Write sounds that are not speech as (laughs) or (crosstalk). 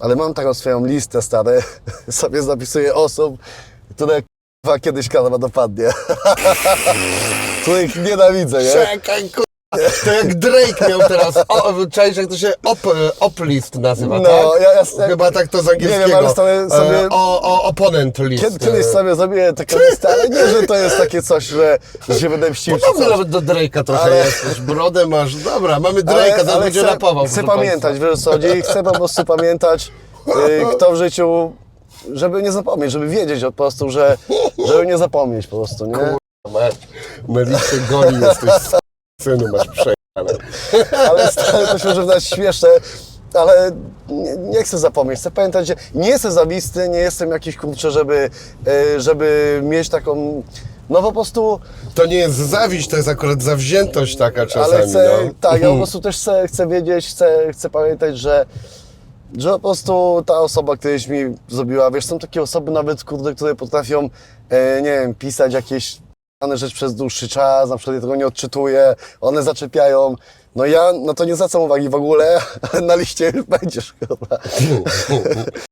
Ale mam taką swoją listę, stary, (laughs) sobie zapisuję osób, które kiedyś kanała dopadnie. (laughs) Których nienawidzę, nie? Czekaj. To jak Drake miał teraz, o, jak to się op, oplist nazywa, No, tak? ja- ja- Chyba tak to z angielskiego. Nie wiem, ale sobie- sobie- E, O, o opponent list. Kiedy, kiedyś sobie zrobię taką listę, ale nie, że to jest takie coś, że, że się będę mścił czy Podobny coś. nawet do Drake'a trochę Ale- jesteś, brodę masz, dobra, mamy Drake'a, teraz będzie chcę, rapował. chcę pamiętać, wiesz co chodzi? Chcę po prostu pamiętać, y, kto w życiu, żeby nie zapomnieć, żeby wiedzieć po prostu, że, żeby nie zapomnieć po prostu, nie? Melicie goni jesteś, synu masz przejane. (laughs) Ale stary, to się może wydać śmieszne, ale nie, nie chcę zapomnieć, chcę pamiętać, że nie jestem zawistny, nie jestem jakiś kurczę, żeby, y, żeby mieć taką, no po prostu, To nie jest zawiść, to jest akurat zawziętość taka czasami, ale chcę, no. tak, ja po prostu też chcę, chcę wiedzieć, chcę, chcę pamiętać, że że po prostu ta osoba kiedyś mi zrobiła, wiesz, są takie osoby nawet, kurde, które potrafią, e, nie wiem, pisać jakieś dane rzeczy przez dłuższy czas, na przykład ja tego nie odczytuję, one zaczepiają, no ja, no to nie zwracam uwagi w ogóle, (laughs) ale na liście już (laughs) będziesz, kurwa.